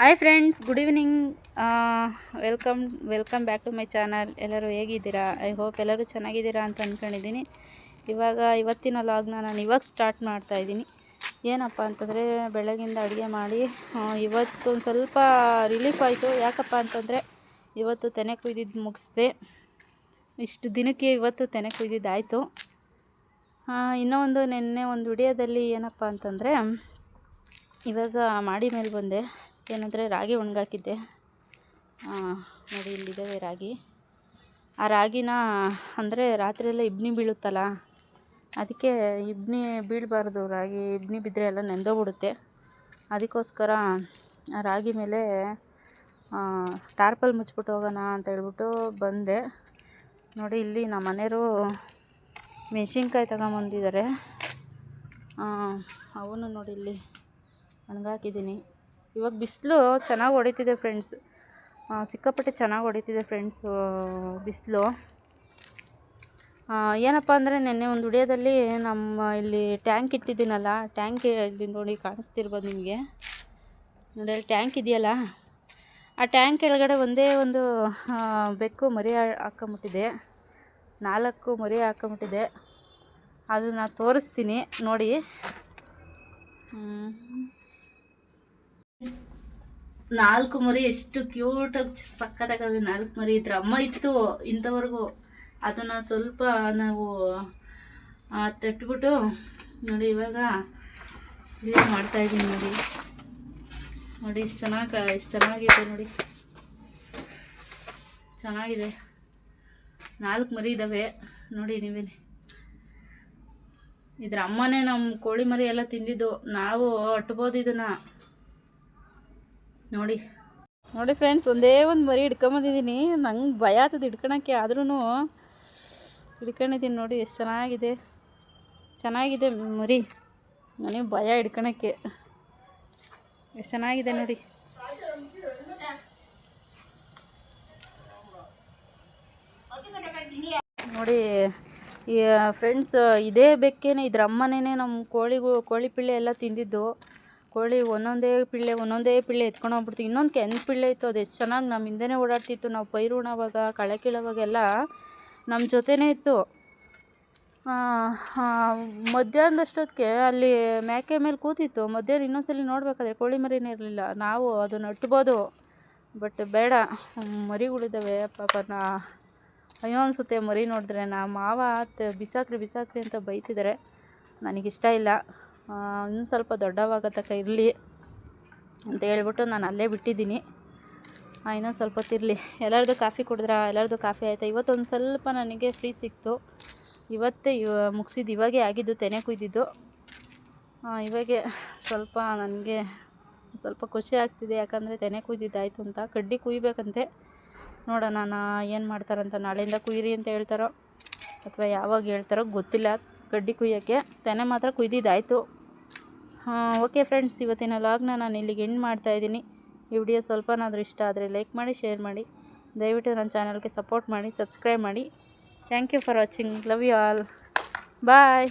Hi friends good evening welcome welcome back to my channel ಎಲ್ಲರೂ ಹೇಗಿದ್ದೀರಾ? I hope ಎಲ್ಲರೂ ಚೆನ್ನಾಗಿದ್ದೀರಾ ಅಂತ ಅಂದ್ಕೊಂಡಿದ್ದೀನಿ ಇವಾಗ ಇವತ್ತಿನ ಲಾಗ್ನ ನಾನು ಇವಾಗ ಸ್ಟಾರ್ಟ್ ಮಾಡ್ತಾ ಇದ್ದೀನಿ. ಏನಪ್ಪ ಅಂತಂದರೆ, ಬೆಳಗಿಂದ ಅಡುಗೆ ಮಾಡಿ ಇವತ್ತು ಒಂದು ಸ್ವಲ್ಪ ರಿಲೀಫ್ ಆಯಿತು. ಯಾಕಪ್ಪ ಅಂತಂದರೆ, ಇವತ್ತು ತೆನೆ ಕುಯ್ದಿದ್ದು ಮುಗಿಸ್ದೆ. ಇಷ್ಟು ದಿನಕ್ಕೆ ಇವತ್ತು ತೆನೆ ಕುಯ್ದಿದ್ದಾಯಿತು. ಇನ್ನೊಂದು ನಿನ್ನೆ ಒಂದು ವಿಡಿಯೋದಲ್ಲಿ ಏನಪ್ಪ ಅಂತಂದರೆ, ಇವಾಗ ಮಾಡಿ ಮೇಲೆ ಬಂದೆ. ಏನಂದರೆ ರಾಗಿ ಒಣಗಾಕಿದ್ದೆ. ನೋಡಿ ಇಲ್ಲಿದ್ದಾವೆ ರಾಗಿ. ಆ ರಾಗಿನ ಅಂದರೆ ರಾತ್ರಿಯೆಲ್ಲ ಇಬ್ನಿ ಬೀಳುತ್ತಲ್ಲ, ಅದಕ್ಕೆ ಇಬ್ನಿ ಬೀಳಬಾರ್ದು. ರಾಗಿ ಇಬ್ನಿ ಬಿದ್ದರೆ ಎಲ್ಲ ನೆಂದೋಗ್ಬಿಡುತ್ತೆ. ಅದಕ್ಕೋಸ್ಕರ ರಾಗಿ ಮೇಲೆ ಟಾರ್ಪಲ್ ಮುಚ್ಬಿಟ್ಟು ಹೋಗೋಣ ಅಂತ ಹೇಳ್ಬಿಟ್ಟು ಬಂದೆ. ನೋಡಿ ಇಲ್ಲಿ ನಮ್ಮ ಮನೆಯವರು ಮೆಣಸಿನ್ಕಾಯಿ ತಗೊಂಬಂದಿದ್ದಾರೆ. ಅವನು ನೋಡಿ ಇಲ್ಲಿ ಒಣಗಾಕಿದ್ದೀನಿ. ಇವಾಗ ಬಿಸಿಲು ಚೆನ್ನಾಗಿ ಹೊಡಿತಿದೆ ಫ್ರೆಂಡ್ಸ್ ಸಿಕ್ಕಾಪಟ್ಟೆ ಚೆನ್ನಾಗಿ ಹೊಡಿತಿದೆ ಫ್ರೆಂಡ್ಸು ಬಿಸಿಲು. ಏನಪ್ಪ ಅಂದರೆ ನಿನ್ನೆ ಒಂದು ಉಡಿಯೋದಲ್ಲಿ ನಮ್ಮ ಇಲ್ಲಿ ಟ್ಯಾಂಕ್ ಇಟ್ಟಿದ್ದೀನಲ್ಲ, ಟ್ಯಾಂಕ್ ಇಲ್ಲಿ ನೋಡಿ ಕಾಣಿಸ್ತಿರ್ಬೋದು ನಿಮಗೆ. ನೋಡಿ, ಅಲ್ಲಿ ಟ್ಯಾಂಕ್ ಇದೆಯಲ್ಲ? ಆ ಟ್ಯಾಂಕ್ ಕೆಳಗಡೆ ಒಂದೇ ಒಂದು ಬೆಕ್ಕು ಮರಿ ಹಾಕೊಂಬಿಟ್ಟಿದೆ. ನಾಲ್ಕು ಮರಿ ಹಾಕೊಂಬಿಟ್ಟಿದೆ. ಅದು ನಾನು ತೋರಿಸ್ತೀನಿ, ನೋಡಿ. ನಾಲ್ಕು ಮರಿ ಎಷ್ಟು ಕ್ಯೂಟಾಗಿ ಸಕ್ಕತ್ತಾಗವೆ ನಾಲ್ಕು ಮರಿ. ಇದ್ರ ಅಮ್ಮ ಇತ್ತು ಇಂಥವರೆಗೂ. ಅದನ್ನು ಸ್ವಲ್ಪ ನಾವು ತಟ್ಬಿಟ್ಟು ನೋಡಿ ಇವಾಗ ಮಾಡ್ತಾ ಇದ್ದೀನಿ ನೋಡಿ. ನೋಡಿ ಇಷ್ಟು ಚೆನ್ನಾಗಿ, ಇಷ್ಟು ಚೆನ್ನಾಗಿದೆ ನೋಡಿ. ಚೆನ್ನಾಗಿದೆ. ನಾಲ್ಕು ಮರಿ ಇದ್ದಾವೆ ನೋಡಿ ನೀವೇ ಇದ್ರ ಅಮ್ಮನೇ ನಮ್ಮ ಕೋಳಿ ಮರಿ ಎಲ್ಲ ತಿಂದಿದ್ದು. ನಾವು ಅಟ್ಬೋದು ಇದನ್ನ. ನೋಡಿ. ನೋಡಿ ಫ್ರೆಂಡ್ಸ್ ಒಂದೇ ಒಂದು ಮರಿ ಹಿಡ್ಕೊಂಬಂದಿದ್ದೀನಿ ನಂಗೆ ಭಯ ಆಗ್ತದೆ ಹಿಡ್ಕೊಳಕ್ಕೆ ಆದ್ರೂ ಹಿಡ್ಕೊಂಡಿದ್ದೀನಿ ನೋಡಿ, ಎಷ್ಟು ಚೆನ್ನಾಗಿದೆ. ಚೆನ್ನಾಗಿದೆ ಮರಿ. ನನಗೆ ಭಯ ಹಿಡ್ಕೊಳಕ್ಕೆ. ಎಷ್ಟು ಚೆನ್ನಾಗಿದೆ ನೋಡಿ. ನೋಡಿ ಫ್ರೆಂಡ್ಸ್ ಇದೇ ಬೆಕ್ಕೇನೆ, ಇದ್ರ ಅಮ್ಮನೇ ನಮ್ಮ ಕೋಳಿಗೂ, ಕೋಳಿ ಪಿಳ್ಳೆ ಎಲ್ಲ ತಿಂದಿದ್ದು. ಕೋಳಿ ಒಂದೊಂದೇ ಪಿಳ್ಳೆ ಒಂದೊಂದೇ ಪಿಳ್ಳೆ ಎತ್ಕೊಂಡು ಹೋಗ್ಬಿಡ್ತು ಇನ್ನೊಂದು ಕೆಂಪು ಪಿಳ್ಳೆ ಇತ್ತು, ಅದು ಎಷ್ಟು ಚೆನ್ನಾಗಿ ನಮ್ಮ ಹಿಂದೆನೇ ಓಡಾಡ್ತಿತ್ತು. ನಾವು ಪೈರು ಉಣವಾಗ ಕಳೆ ಕೀಳೋವಾಗೆಲ್ಲ ನಮ್ಮ ಜೊತೆನೇ ಇತ್ತು. ಮಧ್ಯಾಹ್ನದಷ್ಟೊತ್ತಿಗೆ ಅಲ್ಲಿ ಮೇಕೆ ಮೇಲೆ ಕೂತಿತ್ತು. ಮಧ್ಯಾಹ್ನ ಇನ್ನೊಂದ್ಸಲಿ ನೋಡಬೇಕಾದ್ರೆ ಕೋಳಿ ಮರಿನೇ ಇರಲಿಲ್ಲ. ನಾವು ಅದನ್ನು ಅಟ್ಬೋದು ಬಟ್ ಬೇಡ ಮರಿಗಳಿದ್ದಾವೆ ಪಾಪ ನಾ, ಅಯ್ಯೋ ಅನಿಸುತ್ತೆ ಮರಿ ನೋಡಿದ್ರೆ. ನಾ ಮಾವ ಬಿಸಾಕ್ರಿ ಬಿಸಾಕ್ರಿ ಅಂತ ಬೈತಿದ್ದಾರೆ ನನಗಿಷ್ಟ ಇಲ್ಲ. ಇನ್ನೂ ಸ್ವಲ್ಪ ದೊಡ್ಡವಾಗ ತನಕ ಇರಲಿ ಅಂತ ಹೇಳ್ಬಿಟ್ಟು ನಾನು ಅಲ್ಲೇ ಬಿಟ್ಟಿದ್ದೀನಿ. ಇನ್ನೊಂದು ಸ್ವಲ್ಪ ಹೊತ್ತಿರಲಿ ಎಲ್ಲರದು ಕಾಫಿ ಕುಡಿದ್ರಾ? ಎಲ್ಲರದು ಕಾಫಿ ಆಯಿತಾ? ಇವತ್ತೊಂದು ಸ್ವಲ್ಪ ನನಗೆ ಫ್ರೀ ಸಿಕ್ತು. ಇವತ್ತೇ ಇವ, ಮುಗಿಸಿದ್ದು, ಇವಾಗೇ ಆಗಿದ್ದು, ತೆನೆ ಕುಯ್ದಿದ್ದು. ಇವಾಗೆ ಸ್ವಲ್ಪ ನನಗೆ ಸ್ವಲ್ಪ ಖುಷಿ ಆಗ್ತಿದೆ. ಯಾಕಂದರೆ ತೆನೆ ಕುಯ್ದಿದ್ದಾಯಿತು ಅಂತ. ಕಡ್ಡಿ ಕುಯ್ಬೇಕಂತೆ. ನೋಡೋಣ ನಾನು ಏನು ಮಾಡ್ತಾರಂತ ನಾಳೆಯಿಂದ ಕುಯ್ಯಿರಿ ಅಂತ ಹೇಳ್ತಾರೋ ಅಥವಾ ಯಾವಾಗ ಹೇಳ್ತಾರೋ ಗೊತ್ತಿಲ್ಲ. ಕಡ್ಡಿ ಕುಯ್ಯೋಕ್ಕೆ ತೆನೆ ಮಾತ್ರ ಕುಯ್ದಿದ್ದಾಯಿತು. ಓಕೆ ಫ್ರೆಂಡ್ಸ್, ಇವತ್ತಿನ ಲಾಗ್ನ ನಾನು ಇಲ್ಲಿಗೆ ಎಂಡ್ ಮಾಡ್ತಾಯಿದ್ದೀನಿ ಈ ವಿಡಿಯೋ ಸ್ವಲ್ಪನಾದರೂ ಇಷ್ಟ ಆದರೆ ಲೈಕ್ ಮಾಡಿ, ಶೇರ್ ಮಾಡಿ. ದಯವಿಟ್ಟು ನನ್ನ ಚಾನಲ್ಗೆ ಸಪೋರ್ಟ್ ಮಾಡಿ, ಸಬ್ಸ್ಕ್ರೈಬ್ ಮಾಡಿ. Thank you for watching. Love you all. Bye.